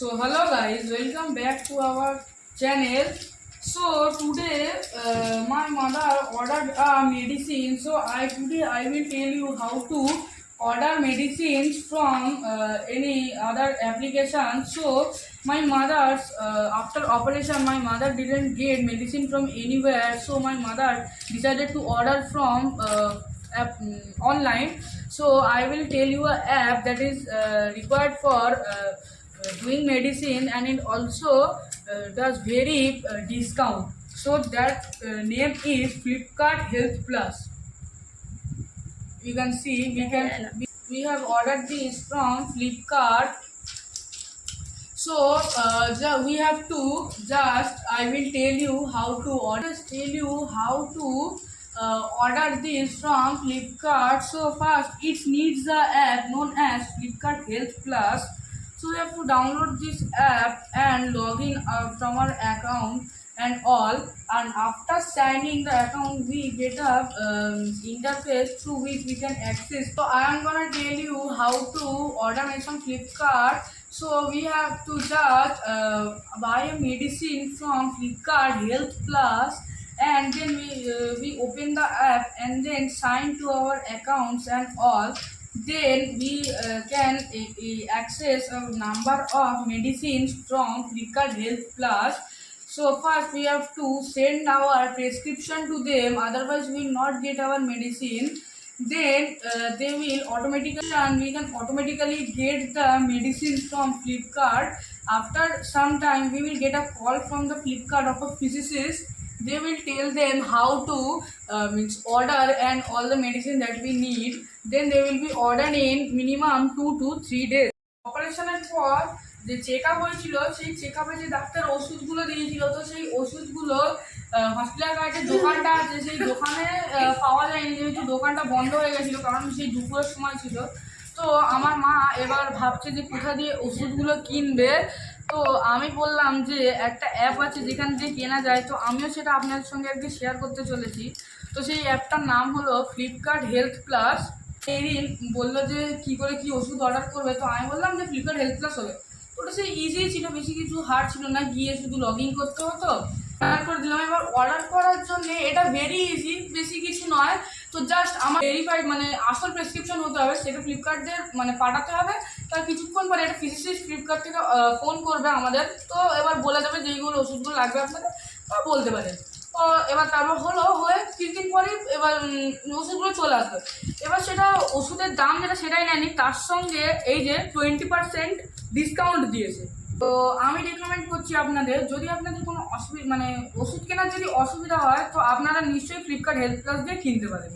So hello guys, welcome back to our channel. So today uh, my mother ordered a medicine. So I today I will tell you how to order medicines from uh, any other application. So my mother's uh, after operation my mother didn't get medicine from anywhere. So my mother decided to order from uh, app, mm, online. So I will tell you a app that is uh, required for. Uh, doing medicine and it also uh, does very uh, discount. So that uh, name is flipkart health plus. You can see we can we, we have ordered this from flipkart. So uh, we have to just i will tell you how to order. Just tell you how to uh, order this from flipkart. So first it needs the app known as flipkart health plus so we have to download this app and login uh, from our account and all. And after signing the account we get a um, interface through which we can access. So i am gonna tell you how to order from flipkart. So we have to just uh, buy a medicine from flipkart health plus. And then we uh, we open the app and then sign to our accounts and all then we uh, can uh, access a number of medicines from Flipkart Health Plus. So first we have to send our prescription to them, otherwise we will not get our medicine. Then uh, they will automatically and we can automatically get the medicine from Flipkart. After some time we will get a call from the Flipkart of a physicist they will tell them how to uh, means order and all the medicine that we need then they will be ordered in minimum two to three days অপারেশনের পর যে check up হয়েছিল সেই check আপে যে doctor ওষুধগুলো দিয়েছিল তো সেই ওষুধগুলো হসপিটাল কার্ডের দোকানটা আছে সেই দোকানে পাওয়া যায়নি যেহেতু দোকানটা বন্ধ হয়ে গেছিল কারণ সেই দুপুরের সময় ছিল তো আমার মা এবার ভাবছে যে কোথা দিয়ে ওষুধগুলো কিনবে। তো আমি বললাম যে একটা অ্যাপ আছে যেখান দিয়ে কেনা যায়, তো আমিও সেটা আপনাদের সঙ্গে আজকে শেয়ার করতে চলেছি। তো সেই অ্যাপটার নাম হলো ফ্লিপকার্ট হেলথ প্লাস এরিন বলল যে কি করে কি ওষুধ অর্ডার করবে, তো আমি বললাম যে ফ্লিপকার্ট হেলথ প্লাস হবে। ওটা সেই ইজি ছিল, বেশি কিছু হার্ড ছিল না, গিয়ে শুধু লগ ইন করতে হতো। অর্ডার করে দিলাম, এবার অর্ডার করার জন্য এটা ভেরি ইজি বেশি কিছু নয়। তো জাস্ট আমার ভেরিফাইড মানে আসল প্রেসক্রিপশন হতে হবে, সেটা ফ্লিপকার্টের মানে পাঠাতে হবে। তার কিছুক্ষণ পরে এটা ফিজিক্সিস্ট ফ্লিপকার্ট থেকে ফোন করবে আমাদের। তো এবার বলে দেবে যেইগুলো ওষুধগুলো লাগবে আপনাদের। তা বলতে পারে। তো এবার তারপর হলো, হয়ে কিছুদিন পরেই এবার ওষুধগুলো চলে আসবে। এবার সেটা ওষুধের দাম যেটা সেটাই নেয়নি, তার সঙ্গে এই যে টোয়েন্টি পার্সেন্ট ডিসকাউন্ট দিয়েছে। তো আমি রেকমেন্ড করছি আপনাদের, যদি আপনাদের কোনো অসুবিধা মানে ওষুধ কেনার যদি অসুবিধা হয়, তো আপনারা নিশ্চয়ই ফ্লিপকার্ট হেলথ প্লাস দিয়ে কিনতে পারেন।